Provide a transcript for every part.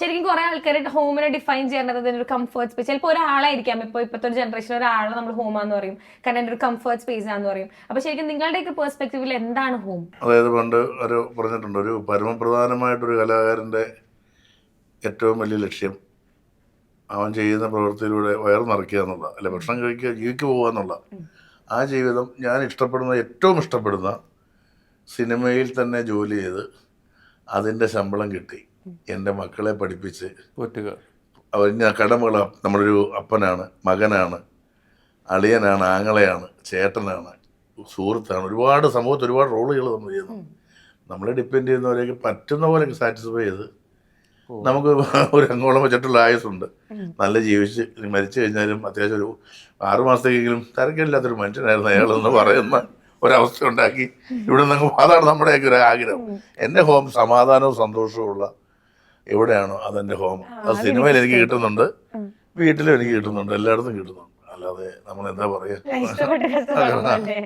ശരിക്കും കുറെ ആൾക്കാർ ഹോമിനെ ഡിഫൈൻ ചെയ്യേണ്ടത് അതിന്റെ ഒരു കംഫർട്ട് സ്പേസ് ചിലപ്പോൾ ഒരാളായിരിക്കാം. ഇപ്പോൾ ഇപ്പോഴത്തെ ഒരു ജനറേഷൻ ഒരാളെ നമ്മൾ ഹോമാന്ന് പറയും. കാരണം എന്റെ ഒരു കംഫർട്ട് സ്പേസ് ആണെന്ന് പറയും. അപ്പൊ ശരിക്കും നിങ്ങളുടെയൊക്കെ പെർസ്പെക്റ്റീവിൽ എന്താണ് ഹോം അതായത് പണ്ട് ഒരു പറഞ്ഞിട്ടുണ്ട്. ഒരു പരമപ്രധാനമായിട്ടൊരു കലാകാരന്റെ ഏറ്റവും വലിയ ലക്ഷ്യം അവൻ ചെയ്യുന്ന പ്രവൃത്തിയിലൂടെ വയർ നിറയ്ക്കുക എന്നുള്ള അല്ലെ ഭക്ഷണം കഴിക്കുക ജീവിക്ക് പോകുക എന്നുള്ള. ആ ജീവിതം ഞാൻ ഇഷ്ടപ്പെടുന്ന ഏറ്റവും ഇഷ്ടപ്പെടുന്ന സിനിമയിൽ തന്നെ ജോലി ചെയ്ത് അതിന്റെ ശമ്പളം കിട്ടി. എന്റെ മക്കളെ പഠിപ്പിച്ച് പോറ്റുക അവർ ഞാൻ കടമകൾ നമ്മളൊരു അപ്പനാണ് മകനാണ് അളിയനാണ് ആങ്ങളെയാണ് ചേട്ടനാണ് സുഹൃത്താണ്. ഒരുപാട് സമൂഹത്തിൽ ഒരുപാട് റോളുകൾ നമ്മൾ ചെയ്യുന്നു. നമ്മളെ ഡിപ്പെൻഡ് ചെയ്യുന്നവരെയൊക്കെ പറ്റുന്ന പോലെ സാറ്റിസ്ഫൈ ചെയ്ത് നമുക്ക് ഒരു അങ്ങോളം വെച്ചിട്ടുള്ള ആയുസുണ്ട് നല്ല ജീവിച്ച് മരിച്ചു കഴിഞ്ഞാലും അത്യാവശ്യം ഒരു ആറു മാസത്തേക്കെങ്കിലും തിരക്കില്ലാത്തൊരു മനുഷ്യനായിരുന്നു അയാളെന്ന് പറയുന്ന ഒരവസ്ഥ ഉണ്ടാക്കി ഇവിടെ നിന്ന് അതാണ് നമ്മുടെയൊക്കെ ഒരു ആഗ്രഹം. എന്റെ ഹോം സമാധാനവും സന്തോഷവും ഉള്ള എവിടെയാണോ അതെന്റെ ഹോം. അത് സിനിമയിൽ എനിക്ക് കിട്ടുന്നുണ്ട്. വീട്ടിലും എനിക്ക് കിട്ടുന്നുണ്ട്. എല്ലായിടത്തും കിട്ടുന്നുണ്ട്. അല്ലാതെ നമ്മൾ എന്താ രസമാണല്ലേ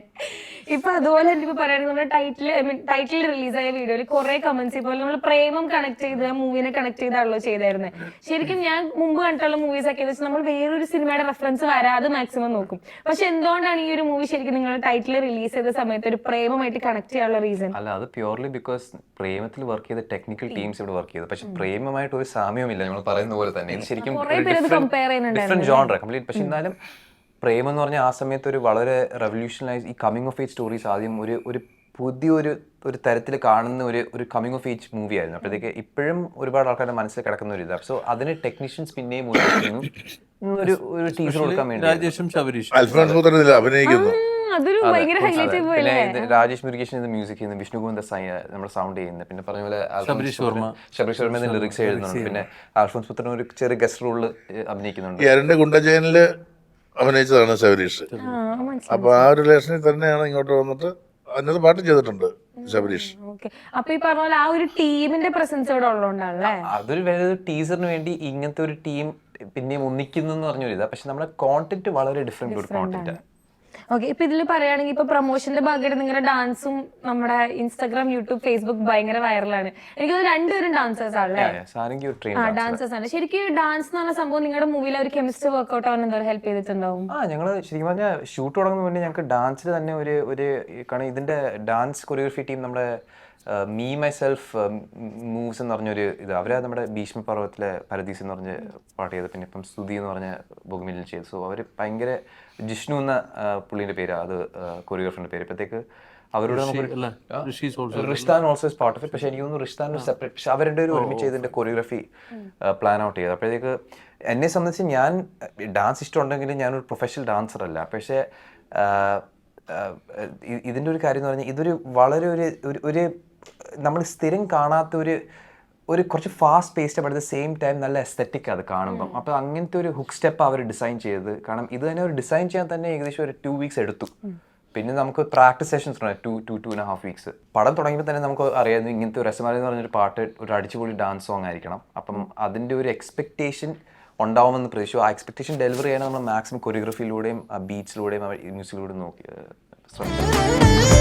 ഇപ്പൊ അതുപോലെ എനിക്ക് പറയുന്നത് നമ്മുടെ ടൈറ്റിൽ ഐ മീൻ ടൈറ്റിൽ റിലീസായ വീഡിയോയിൽ കുറെ കമന്റ്സ് ഇപ്പോൾ നമ്മൾ പ്രേമം കണക്ട് ചെയ്ത് മൂവിനെ കണക്ട് ചെയ്താണല്ലോ ചെയ്തായിരുന്നത് ശരിക്കും ഞാൻ മുമ്പ് കണ്ടിട്ടുള്ള മൂവീസ് ഒക്കെ വെച്ച് നമ്മൾ വേറൊരു സിനിമയുടെ റെഫറൻസ് വരാതെ മാക്സിമം നോക്കും. പക്ഷെ എന്തുകൊണ്ടാണ് ഈ ഒരു മൂവി ശരിക്കും നിങ്ങൾ ടൈറ്റിൽ റിലീസ് ചെയ്ത സമയത്ത് ഒരു പ്രേമമായിട്ട് കണക്ട് ചെയ്യാനുള്ള റീസൺ അല്ല അത് പ്യൂർലി ബിക്കോസ് പ്രേമത്തിൽ വർക്ക് ചെയ്ത ടെക്നിക്കൽ ടീംസ് ഇവിടെ വർക്ക് ചെയ്തു. പക്ഷെ പ്രേമമായിട്ട് ഒരു സാമ്യമില്ല നമ്മൾ പറയുന്ന പോലെ തന്നെ. ഇത് ശരിക്കും ഡിഫറെന്റ് ജോണർ കംപ്ലീറ്റ് പക്ഷെ എന്നാലും പ്രേമം എന്ന് പറഞ്ഞാൽ ആ സമയത്ത് ഒരു വളരെ റെവല്യൂഷനൈസ് ഈ കമ്മിങ് ഓഫ് ഏജ് സ്റ്റോറീസ് ആദ്യം ഒരു ഒരു പുതിയൊരു ഒരു തരത്തിൽ കാണുന്ന ഒരു ഒരു കമ്മിങ് ഓഫ് ഏജ് മൂവി ആയിരുന്നു. അപ്പോഴത്തേക്ക് ഇപ്പോഴും ഒരുപാട് ആൾക്കാരുടെ മനസ്സിൽ കിടക്കുന്ന ഒരു ഇതാണ്. സോ അതിന് ടെക്നീഷ്യൻസ് പിന്നെയും ഒരു ഒരു ടീസർ കൊടുക്കാൻ വേണ്ടി രാജേഷും ശബരീഷും. അൽഫോൺസ് പുത്രൻ അഭിനയിക്കുന്നു. അതൊരു ഭയങ്കര ഹൈലൈറ്റ് രാജേഷ് മുരുകേഷൻ ഇത് മ്യൂസിക് ചെയ്യുന്നത് വിഷ്ണു ഗോവിന്ദ സായി നമ്മുടെ സൗണ്ട് ചെയ്യുന്നത് പിന്നെ പറഞ്ഞ പോലെ ശബരീഷ് വർമ്മ. ശബരീഷ് വർമ്മ ലിറിക്സ് എഴുതുന്നുണ്ട്. പിന്നെ അൽഫോൻസ് പുത്രൻ ഒരു ചെറിയ ഗസ്റ്റ് റോളിൽ അഭിനയിക്കുന്നുണ്ട്. ഗുണ്ടജയനിൽ അഭിനയിച്ചതാണ് ശബരീഷ്. അപ്പൊ ആ ഒരു റിലേഷനിൽ തന്നെയാണ് ഇങ്ങോട്ട് വന്നിട്ട് അതിനകത്ത് പാട്ട് ചെയ്തിട്ടുണ്ട് ശബരീഷ്. ഓക്കെ. അപ്പൊ ഈ പറഞ്ഞ പോലെ ആ ഒരു ടീമിന്റെ പ്രസൻസ് ഇവിടെ ഉള്ളതുകൊണ്ടാണല്ലേ? അതൊരു വേറെ ടീസറിന് വേണ്ടി ഇങ്ങനത്തെ ഒരു ടീം പിന്നെയും ഒന്നിക്കുന്നു പറഞ്ഞൊരു ഇതാ പക്ഷെ നമ്മുടെ കോണ്ടന്റ് വളരെ ഡിഫറെന്റ് ഒരു കോണ്ടന്റ് ഓക്കെ ഇപ്പൊ ഇതിൽ പറയുകയാണെങ്കിൽ ഇപ്പൊ പ്രൊമോഷന്റെ ഭാഗമായിട്ട് നിങ്ങളുടെ ഡാൻസും നമ്മുടെ ഇൻസ്റ്റാഗ്രാം യൂട്യൂബ് ഫേസ്ബുക്ക് ഭയങ്കര വൈറലാണ് എനിക്ക് രണ്ടുപേരും ഡാൻസേഴ്സ് ആണല്ലേ? ആ ഡാൻസേഴ്സ് ആണ്. ശരിക്കും ഡാൻസ് എന്ന് പറഞ്ഞ സംഭവം നിങ്ങളുടെ മൂവിയിലെ ഒരു കെമിസ്ട്രി വർക്ക്ഔട്ട് ആവാൻ എന്തോ ഹെൽപ്പ് ചെയ്തിട്ടുണ്ടാവും? ആ ഞങ്ങൾ ശരിക്കും പറഞ്ഞാൽ ഷൂട്ട് തുടങ്ങുന്ന മുന്നേ ഞങ്ങൾക്ക് ഡാൻസിൽ തന്നെ ഒരു ഒരു കാരണം ഇതിന്റെ ഡാൻസ് കൊറിയോഗ്രഫി ടീം നമ്മുടെ മീ മൈ സെൽഫ് മൂവ്സ് എന്ന് പറഞ്ഞൊരു ഇത്. അവരെ നമ്മുടെ ഭീഷ്മ പർവത്തിലെ പരദീസ് എന്ന് പറഞ്ഞ് പാട്ട് ചെയ്ത് പിന്നെ ഇപ്പം സ്തുതി എന്ന് പറഞ്ഞ ബൊഗമിലിൽ ചെയ്തു സോ അവർ ഭയങ്കര ജിഷ്ണു എന്ന പുള്ളിന്റെ പേര്. അത് കൊറിയോഗ്രാഫറിന്റെ പേര്. ഇപ്പോഴത്തേക്ക് അവരോട് നമുക്ക് അല്ല ഋഷീസ് ഓൾസോ റിഷ്താൻ ഓൾസോ ഇസ് പാർട്ട് ഓഫ് പക്ഷേ എനിക്ക് തോന്നുന്നു റിഷ്താൻ ഒരു സെപ്പറേറ്റ് പക്ഷെ അവരുടെ ഒരു ഒരുമിച്ച് ഇതിന്റെ കൊറിയോഗ്രഫി പ്ലാൻ ഔട്ട് ചെയ്തത്. അപ്പോഴത്തേക്ക് എന്നെ സംബന്ധിച്ച് ഞാൻ ഡാൻസ് ഇഷ്ടമുണ്ടെങ്കിലും ഞാനൊരു പ്രൊഫഷണൽ ഡാൻസർ അല്ല. പക്ഷേ ഇതിന്റെ ഒരു കാര്യം എന്ന് പറഞ്ഞാൽ ഇതൊരു വളരെ ഒരു ഒരു- നമ്മൾ സ്ഥിരം കാണാത്ത ഒരു ഒരു കുറച്ച് fast paced but at the same time നല്ല എസ്തറ്റിക് അത് കാണുമ്പം. അപ്പോൾ അങ്ങനത്തെ ഒരു ഹുക്ക് സ്റ്റെപ്പ് അവർ ഡിസൈൻ ചെയ്തത്. കാരണം ഇത് തന്നെ ഒരു ഡിസൈൻ ചെയ്യാൻ തന്നെ ഏകദേശം ഒരു ടു വീക്സ് എടുത്തു. പിന്നെ നമുക്ക് പ്രാക്ടീസ് സെഷൻസ് ഉണ്ട്. Two two two and half weeks പടം തുടങ്ങിയപ്പോൾ തന്നെ നമുക്ക് അറിയാമായിരുന്നു ഇങ്ങനത്തെ ഒരു രസമാരി എന്ന് പറഞ്ഞൊരു പാട്ട് ഒരു അടിച്ചുപൊളി ഡാൻസ് സോങ് ആയിരിക്കണം. അപ്പം അതിന്റെ ഒരു എക്സ്പെക്റ്റേഷൻ ഉണ്ടാവുമെന്ന് പ്രതീക്ഷിച്ചു. ആ എക്സ്പെക്ടേഷൻ ഡെലിവറി ചെയ്യാൻ നമ്മൾ മാക്സിമം കൊറിയോഗ്രഫിയിലൂടെയും ബീച്ചിലൂടെയും മ്യൂസിക്കിലൂടെയും നോക്കി ശ്രമിക്കുന്നത്